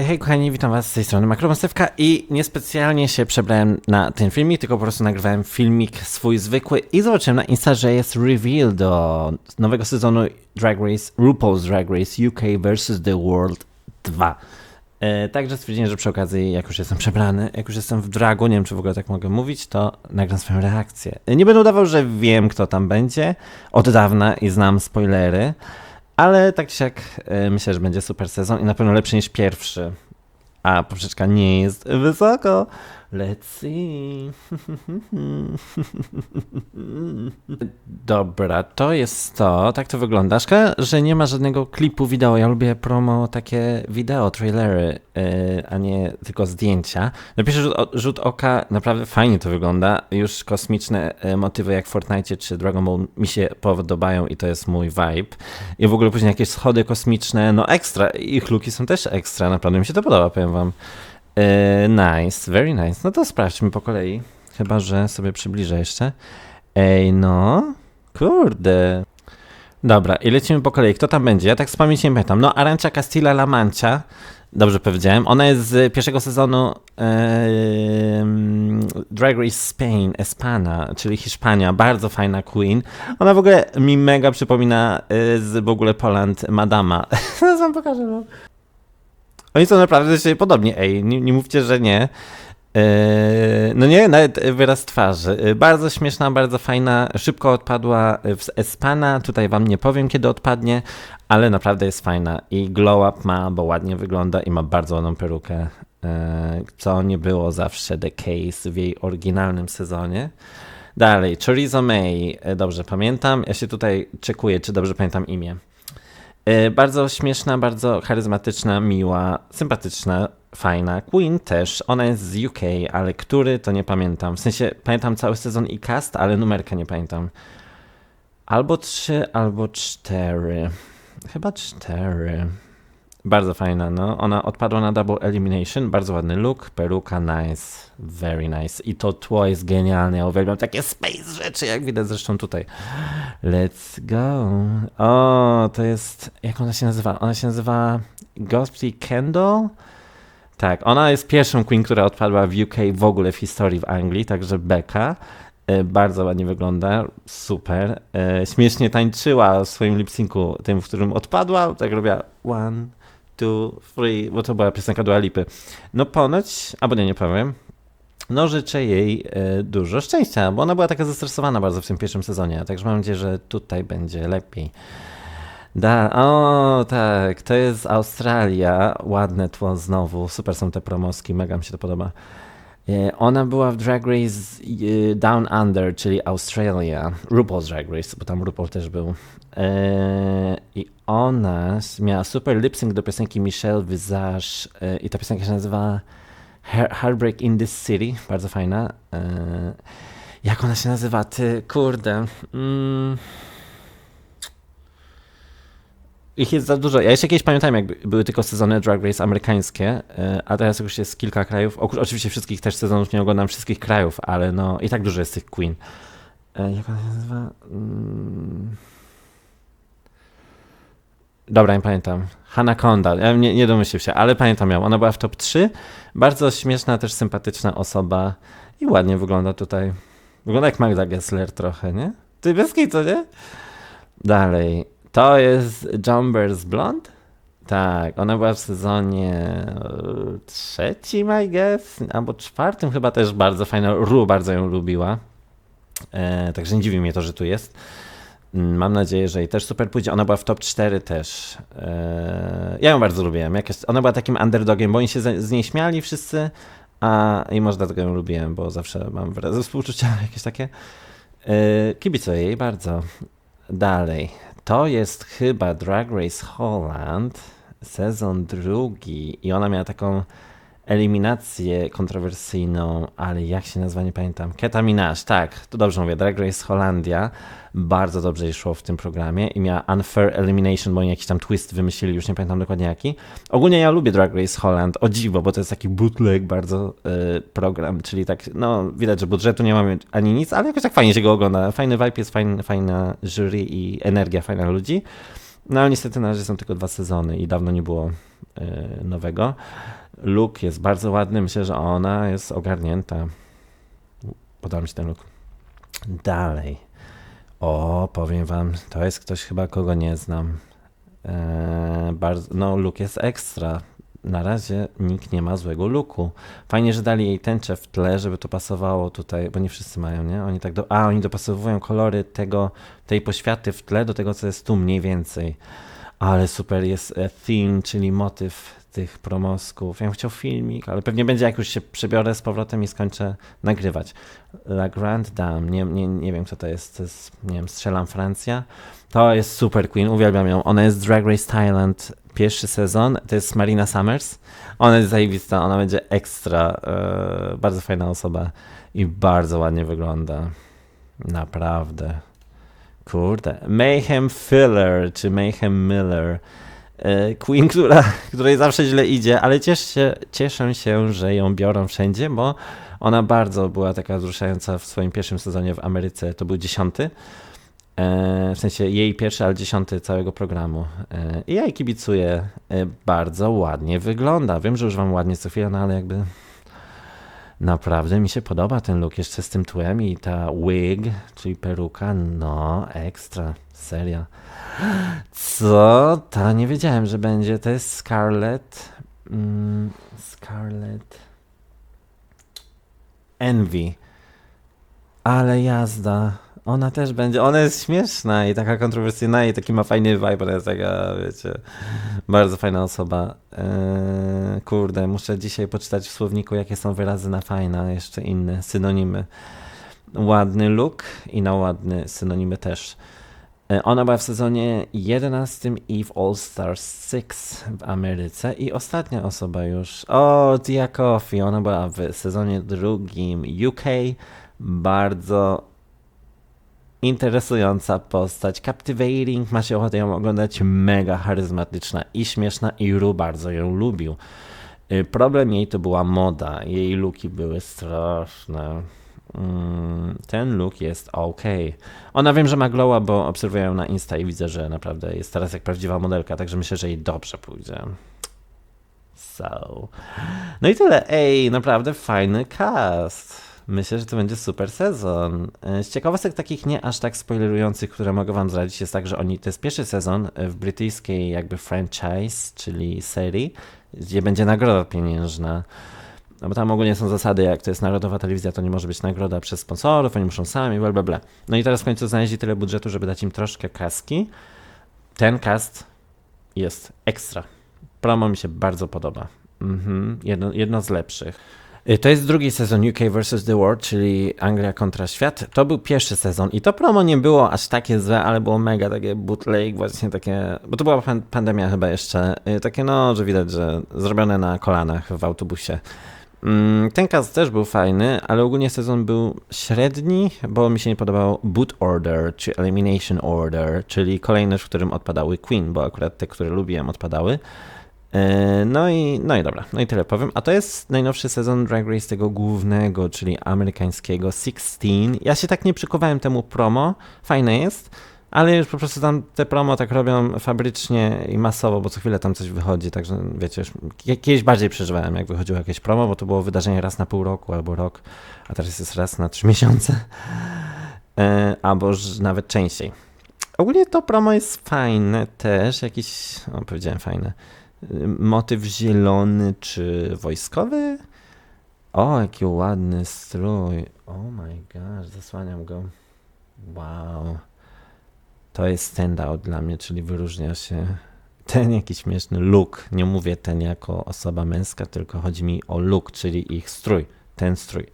Hej kochani, witam was z tej strony Makromastewka i niespecjalnie się przebrałem na ten filmik, tylko po prostu nagrywałem filmik swój zwykły i zobaczyłem na Insta, że jest reveal do nowego sezonu Drag Race, RuPaul's Drag Race UK vs. The World 2. E, także stwierdziłem, że przy okazji, jak już jestem przebrany, jak już jestem w dragu, nie wiem czy w ogóle tak mogę mówić, to nagram swoją reakcję. E, Nie będę udawał, że wiem kto tam będzie od dawna i znam spoilery, ale tak czy siak e, myślę, że będzie super sezon i na pewno lepszy niż pierwszy. A poprzeczka nie jest wysoko. Let's see. Dobra, to jest to. Tak to wygląda. Szkoda, że nie ma żadnego klipu wideo. Ja lubię promo takie wideo, trailery, yy, a nie tylko zdjęcia. Na pierwszy rzut, rzut oka naprawdę fajnie to wygląda. Już kosmiczne e, motywy jak w Fortnite czy Dragon Ball mi się podobają i to jest mój vibe. I w ogóle później jakieś schody kosmiczne, no ekstra. Ich luki są też ekstra. Naprawdę mi się to podoba, powiem wam. E, nice, very nice. No to sprawdźmy po kolei. Chyba, że sobie przybliżę jeszcze. Ej, no. Kurde. Dobra, i lecimy po kolei. Kto tam będzie? Ja tak z pamięci nie pamiętam. No, Arancha Castilla-La Mancha. Dobrze powiedziałem. Ona jest z pierwszego sezonu Drag Race Spain, Espana, czyli Hiszpania. Bardzo fajna queen. Ona w ogóle mi mega przypomina y, z w ogóle Poland Madama. Zaraz wam pokażę. No. Oni są naprawdę siebie podobni. Ej, nie, nie mówcie, że nie. Eee, no nie, nawet wyraz twarzy. Eee, Bardzo śmieszna, bardzo fajna. Szybko odpadła w Espana. Tutaj wam nie powiem, kiedy odpadnie, ale naprawdę jest fajna. I glow up ma, bo ładnie wygląda i ma bardzo ładną perukę. Eee, Co nie było zawsze the case w jej oryginalnym sezonie. Dalej, Chorizo May. Dobrze pamiętam. Ja się tutaj czekuję, czy dobrze pamiętam imię. E, Bardzo śmieszna, bardzo charyzmatyczna, miła, sympatyczna, fajna. Queen też, ona jest z UK, ale który to nie pamiętam. W sensie pamiętam cały sezon i cast, ale numerkę nie pamiętam. Albo trzy, albo cztery. Chyba cztery. Bardzo fajna, no. Ona odpadła na Double Elimination, bardzo ładny look, peruka nice, very nice. I to tło jest genialne, ja uwielbiam takie space rzeczy, jak widać zresztą tutaj. Let's go. O, to jest, jak ona się nazywa? Ona się nazywa Ghostly Kendall? Tak, ona jest pierwszą queen, która odpadła w UK w ogóle w historii w Anglii, także Becca. E, Bardzo ładnie wygląda, super. E, Śmiesznie tańczyła w swoim lip-syncu, tym, w którym odpadła, tak robiła one, two, three, bo to była piosenka Dua Lipy. No ponoć, albo nie, nie powiem, no życzę jej e, dużo szczęścia, bo ona była taka zestresowana bardzo w tym pierwszym sezonie, także mam nadzieję, że tutaj będzie lepiej. Da, o tak, to jest Australia, ładne tło znowu, super są te promoski, mega mi się to podoba. E, Ona była w Drag Race e, Down Under, czyli Australia, RuPaul's Drag Race, bo tam RuPaul też był. E, I ona miała super lip sync do piosenki Michelle Visage i ta piosenka się nazywa Hear- Heartbreak in this City, bardzo fajna. Jak ona się nazywa? Ty, kurde. Mm. Ich jest za dużo. Ja jeszcze kiedyś pamiętam, jak by- były tylko sezony Drag Race amerykańskie, e, a teraz już jest kilka krajów. Oczywiście wszystkich też sezonów nie oglądam wszystkich krajów, ale no i tak dużo jest tych Queen. E, Jak ona się nazywa? Mm. Dobra, nie pamiętam. Hanaconda, ja nie, nie domyślił się, ale pamiętam ją. Ona była w top 3. Bardzo śmieszna, też sympatyczna osoba i ładnie wygląda tutaj. Wygląda jak Magda Gessler trochę, nie? Ty bez co nie? Dalej. To jest Jumbers Blonde? Tak, ona była w sezonie e, trzecim, I guess, albo czwartym chyba też bardzo fajna. Ru bardzo ją lubiła. E, także nie dziwi mnie to, że tu jest. Mm, Mam nadzieję, że jej też super pójdzie. Ona była w top 4 też. E, ja ją bardzo lubiłem. Jakaś, ona była takim underdogiem, bo oni się z, niej śmiali wszyscy, a i może dlatego ją lubiłem, bo zawsze mam współczucia jakieś takie. E, kibicuję jej bardzo. Dalej. To jest chyba Drag Race Holland, sezon drugi i ona miała taką eliminację kontrowersyjną, ale jak się nazywa, nie pamiętam. Keta Minaj, tak, to dobrze mówię, Drag Race Holandia. Bardzo dobrze jej szło w tym programie i miała Unfair Elimination, bo oni jakiś tam twist wymyślili, już nie pamiętam dokładnie jaki. Ogólnie ja lubię Drag Race Holland, o dziwo, bo to jest taki bootleg bardzo y, program, czyli tak, no widać, że budżetu nie mamy ani nic, ale jakoś tak fajnie się go ogląda. Fajny vibe jest, fajn, fajna jury i energia fajna ludzi. No ale niestety na razie są tylko dwa sezony i dawno nie było e, nowego. Look jest bardzo ładny, myślę, że ona jest ogarnięta. Podoba mi się ten look. Dalej. O, powiem wam, to jest ktoś chyba, kogo nie znam. Eee, bardzo, no, look jest ekstra. Na razie nikt nie ma złego looku. Fajnie, że dali jej tęczę w tle, żeby to pasowało tutaj, bo nie wszyscy mają, nie? Oni tak do, a, oni dopasowują kolory tego, tej poświaty w tle do tego, co jest tu mniej więcej. Ale super jest e, theme, czyli motyw tych promosków. Ja bym chciał filmik, ale pewnie będzie jak już się przebiorę z powrotem i skończę nagrywać. La Grande Dame, nie, nie, nie wiem kto to jest, to jest, nie wiem, strzelam Francja. To jest super queen, uwielbiam ją. Ona jest Drag Race Thailand, pierwszy sezon, to jest Marina Summers. Ona jest zajebista, ona będzie ekstra, e, bardzo fajna osoba i bardzo ładnie wygląda. Naprawdę. Kurde. Mayhem Filler, czy Mayhem Miller. E, Queen, która, której zawsze źle idzie, ale cieszę się, cieszę się, że ją biorą wszędzie, bo ona bardzo była taka wzruszająca w swoim pierwszym sezonie w Ameryce. To był dziesiąty. E, w sensie jej pierwszy, ale dziesiąty całego programu. E, I ja jej kibicuję. Bardzo ładnie wygląda. Wiem, że już wam ładnie co chwilę, no ale jakby naprawdę mi się podoba ten look jeszcze z tym tłem i ta wig, czyli peruka. No, ekstra. Seria. Co? Ta nie wiedziałem, że będzie. To jest Scarlett. Mm, Scarlett. Envy. Ale jazda. Ona też będzie. Ona jest śmieszna i taka kontrowersyjna i taki ma fajny vibe. Ona jest taka, wiecie, bardzo fajna osoba. Eee, kurde, muszę dzisiaj poczytać w słowniku, jakie są wyrazy na fajna, jeszcze inne synonimy. Ładny look i na ładny synonimy też. E, Ona była w sezonie 11 i w All Stars 6 w Ameryce. I ostatnia osoba już. O, Tia Coffee. Ona była w sezonie drugim UK. Bardzo interesująca postać. Captivating. Ma się ochotę ją oglądać. Mega charyzmatyczna i śmieszna. I Ru bardzo ją lubił. Y, Problem jej to była moda. Jej luki były straszne. Mm, Ten look jest ok. Ona wiem, że ma glowa, bo obserwuję ją na Insta i widzę, że naprawdę jest teraz jak prawdziwa modelka, także myślę, że jej dobrze pójdzie. So. No i tyle. Ej, naprawdę fajny cast. Myślę, że to będzie super sezon. E, Z ciekawostek takich nie aż tak spoilerujących, które mogę wam zdradzić, jest tak, że oni, to jest pierwszy sezon e, w brytyjskiej jakby franchise, czyli serii, gdzie będzie nagroda pieniężna. No bo tam ogólnie są zasady, jak to jest narodowa telewizja, to nie może być nagroda przez sponsorów, oni muszą sami, bla bla bla. No i teraz w końcu znaleźli tyle budżetu, żeby dać im troszkę kaski. Ten cast jest ekstra. Promo mi się bardzo podoba. Mhm. Jedno, jedno z lepszych. Y, To jest drugi sezon UK vs. The World, czyli Anglia kontra świat. To był pierwszy sezon i to promo nie było aż takie złe, ale było mega takie bootleg, właśnie takie, bo to była pan- pandemia chyba jeszcze, y, takie no, że widać, że zrobione na kolanach w autobusie. Mm, Ten cast też był fajny, ale ogólnie sezon był średni, bo mi się nie podobał Boot Order, czy Elimination Order, czyli kolejny, w którym odpadały Queen, bo akurat te, które lubiłem, odpadały. E, No i, no i dobra, no i tyle powiem. A to jest najnowszy sezon Drag Race tego głównego, czyli amerykańskiego 16. Ja się tak nie przykowałem temu promo, fajne jest, ale już po prostu tam te promo tak robią fabrycznie i masowo, bo co chwilę tam coś wychodzi, także wiecie, już ki- kiedyś bardziej przeżywałem, jak wychodziło jakieś promo, bo to było wydarzenie raz na pół roku albo rok, a teraz jest raz na trzy miesiące, e, albo nawet częściej. Ogólnie to promo jest fajne też, jakiś, o powiedziałem fajne, motyw zielony czy wojskowy? O, jaki ładny strój. Oh my gosh, zasłaniam go. Wow. To jest standout dla mnie, czyli wyróżnia się ten jakiś śmieszny look. Nie mówię ten jako osoba męska, tylko chodzi mi o look, czyli ich strój. Ten strój.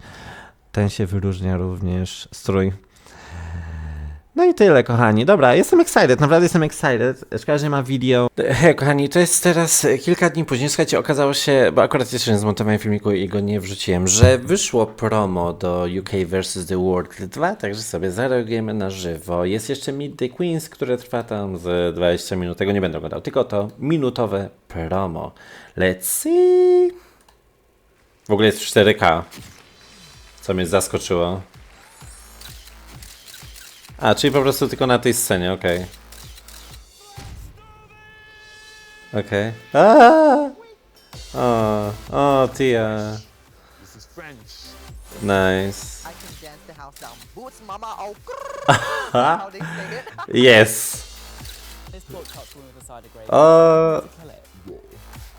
Ten się wyróżnia również strój. No i tyle, kochani. Dobra, jestem excited, naprawdę jestem excited. Szkoda, że nie ma video. Hej, kochani, to jest teraz kilka dni później. Słuchajcie, okazało się, bo akurat jeszcze nie zmontowałem filmiku i go nie wrzuciłem, że wyszło promo do UK vs. The World 2, także sobie zareagujemy na żywo. Jest jeszcze Meet the Queens, które trwa tam z 20 minut. Tego nie będę oglądał, tylko to minutowe promo. Let's see. W ogóle jest w 4K, co mnie zaskoczyło. A, czyli po prostu tylko na tej scenie, okej. Okej. O, o, Tia. Nice. Yes. This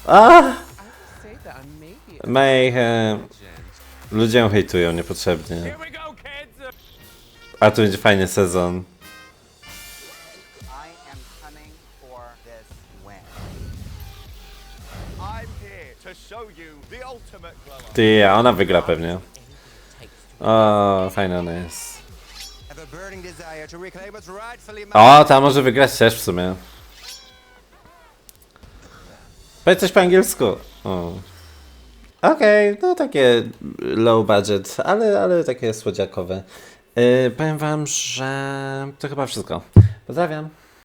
a. Mayhem. Ludzie hejtują niepotrzebnie. Here we go! A tu będzie fajny sezon. I am coming for this win. I'm here to show you the ultimate glow up. Ty, a ona wygra pewnie. O, fajna ona jest. have a burning desire to reclaim what's rightfully mine. O, ta może wygrać też w sumie. Powiedz coś po angielsku. O. Okej, no takie low budget, ale, ale takie słodziakowe. Yy, powiem wam, że to chyba wszystko. Pozdrawiam.